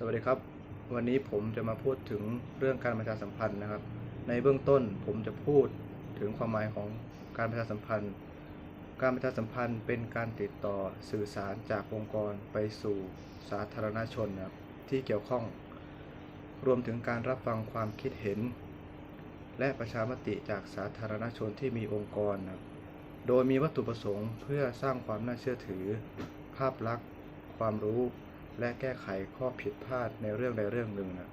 สวัสดีครับ วันนี้ผมจะมาพูดถึงเรื่องการประชาสัมพันธ์นะครับ ในเบื้องต้นผมจะพูดถึงความหมายของการประชาสัมพันธ์ การประชาสัมพันธ์เป็นการติดต่อสื่อสารจากองค์กรไปสู่สาธารณชนนะครับที่เกี่ยวข้อง รวมถึงการรับฟังความคิดเห็น และประชามติจากสาธารณชนที่มีองค์กรนะครับโดยมีวัตถุประสงค์เพื่อสร้างความน่าเชื่อถือ ภาพลักษณ์ ความรู้ และแก้ไขข้อผิดพลาดในเรื่องใดเรื่องหนึ่งนะ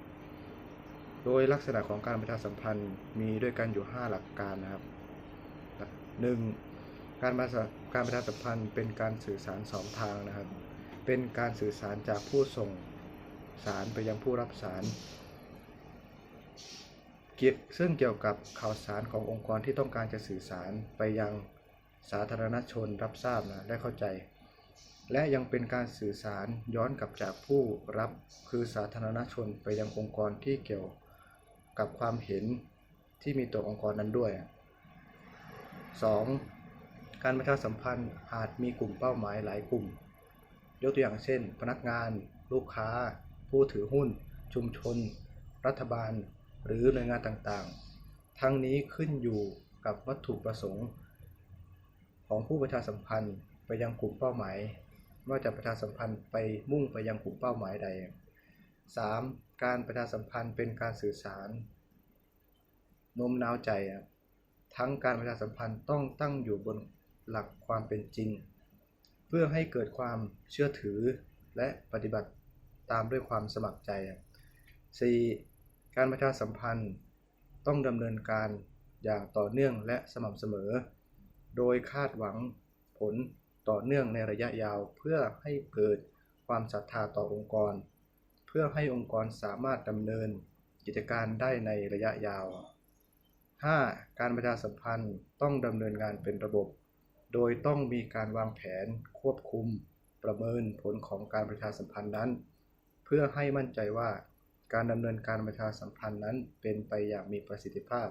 โดยลักษณะของการประชาสัมพันธ์มีด้วยกันอยู่ 5 หลักการนะครับ 1. การประการประชาสัมพันธ์เป็นการสื่อสารสองทางนะครับ เป็นการสื่อสารจากผู้ส่งสารไปยังผู้รับสารเกี่ยวซึ่งเกี่ยวกับข่าวสารขององค์กรที่ต้องการจะสื่อสารไปยังสาธารณชนรับทราบนะ ได้เข้าใจ และยังเป็นการสื่อสารย้อนกลับจากผู้รับคือสาธารณชนไปยังองค์กรที่เกี่ยวกับความเห็นที่มีต่อองค์กรนั้นด้วย 2. การประชาสัมพันธ์อาจมีกลุ่มเป้าหมายหลายกลุ่ม ยกตัวอย่างเช่น พนักงาน ลูกค้า ผู้ถือหุ้น ชุมชน รัฐบาล หรือหน่วยงานต่างๆ ทั้งนี้ขึ้นอยู่กับวัตถุประสงค์ ของผู้ประชาสัมพันธ์ไปยังกลุ่มเป้าหมาย ว่าจะประชาสัมพันธ์ไปมุ่งไปยังกลุ่มเป้าหมายใด 3. การประชาสัมพันธ์เป็นการสื่อสารโน้มน้าวใจ ทั้งการประชาสัมพันธ์ต้องตั้งอยู่บนหลักความเป็นจริง เพื่อให้เกิดความเชื่อถือและปฏิบัติตามด้วยความสมัครใจ 4. การประชาสัมพันธ์ต้องดำเนินการอย่างต่อเนื่องและสม่ำเสมอ โดยคาดหวังผล ต่อเนื่องในระยะยาวเพื่อให้เกิดความศรัทธาต่อองค์กร เพื่อให้องค์กรสามารถดำเนินกิจการได้ในระยะยาว 5. การประชาสัมพันธ์ต้องดำเนินงานเป็นระบบ โดยต้องมีการวางแผน ควบคุม ประเมินผลของการประชาสัมพันธ์นั้น เพื่อให้มั่นใจว่าการดำเนินการประชาสัมพันธ์นั้นเป็นไปอย่างมีประสิทธิภาพ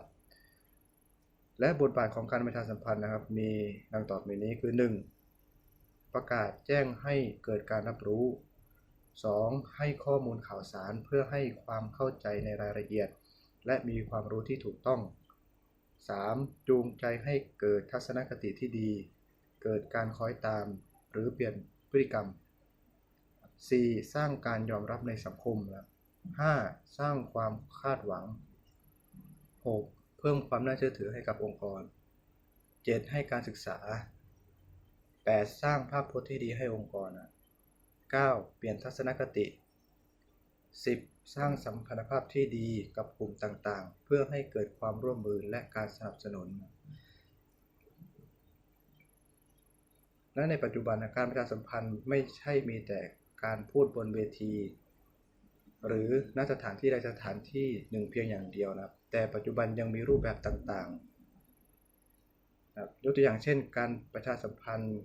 และบทบาทของการประชาสัมพันธ์นะครับ มีดังต่อไปนี้คือ 1. ประกาศแจ้งให้เกิดการรับรู้ 2. ให้ข้อมูลข่าวสารเพื่อให้ความเข้าใจในรายละเอียด และมีความรู้ที่ถูกต้อง 3. จูงใจให้เกิดทัศนคติที่ดี เกิดการคอยตาม หรือเปลี่ยนพฤติกรรม 4. สร้างการยอมรับในสังคมนะ 5. สร้างความคาดหวัง 6. เพิ่มความน่าเชื่อถือให้กับองค์กร 7. ให้การศึกษา 8. สร้างภาพพจน์ที่ดีให้องค์กรนะ 9. เปลี่ยนทัศนคติ 10. สร้างสัมพันธภาพที่ดีกับกลุ่มต่างๆ เพื่อให้เกิดความร่วมมือและการสนับสนุน และในปัจจุบันการประชาสัมพันธ์ไม่ใช่มีแต่การพูดบนเวที หรือณสถานที่ใดสถานที่หนึ่งเพียงอย่างเดียวนะครับแต่ปัจจุบันยังมีรูปแบบต่างๆนะครับยกตัวอย่างเช่น การประชาสัมพันธ์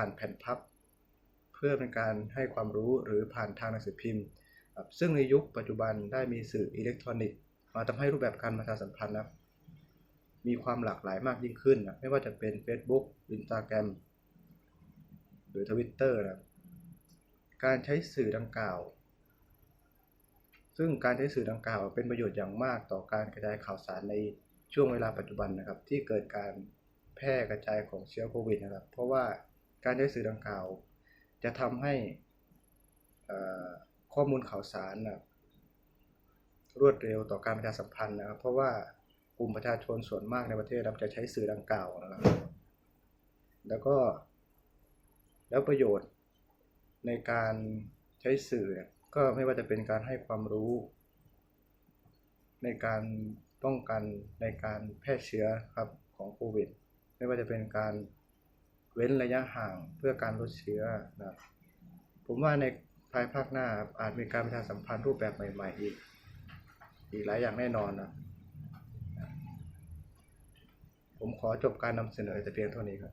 ผ่านแผ่นพับ เพื่อเป็นการให้ความรู้หรือผ่านทางหนังสือพิมพ์ ซึ่งในยุคปัจจุบันได้มีสื่ออิเล็กทรอนิกส์มาทำให้รูปแบบการประชาสัมพันธ์นะมีความหลากหลายมากยิ่งขึ้นนะไม่ว่าจะเป็น Facebook Instagram หรือ Twitter นะการใช้สื่อดังกล่าว ซึ่งการใช้สื่อดังกล่าว เป็นประโยชน์อย่างมากต่อการกระจายข่าวสารในช่วงเวลาปัจจุบันนะครับ ที่เกิดการแพร่กระจายของเชื้อโควิดนะครับ เพราะว่า การใช้สื่อดังกล่าว จะทำให้ข้อมูลข่าวสารนะรวดเร็วต่อการประชาสัมพันธ์นะครับ เพราะว่ากลุ่มประชาชนส่วนมากในประเทศเราจะใช้สื่อดังกล่าวนะครับ แล้วก็แล้วประโยชน์ในการใช้สื่อก็ไม่ว่าจะเป็นการให้ความรู้ ในการป้องกันในการแพร่เชื้อครับของโควิด ไม่ว่าจะเป็นการ เว้นระยะห่างเพื่อการลดเชื้อนะผมว่าในภายภาคหน้าอาจมีการประชาสัมพันธ์รูปแบบใหม่ ๆ อีก อีกหลายอย่างแน่นอนนะผมขอจบการนำเสนอแต่เพียงเท่านี้ครับ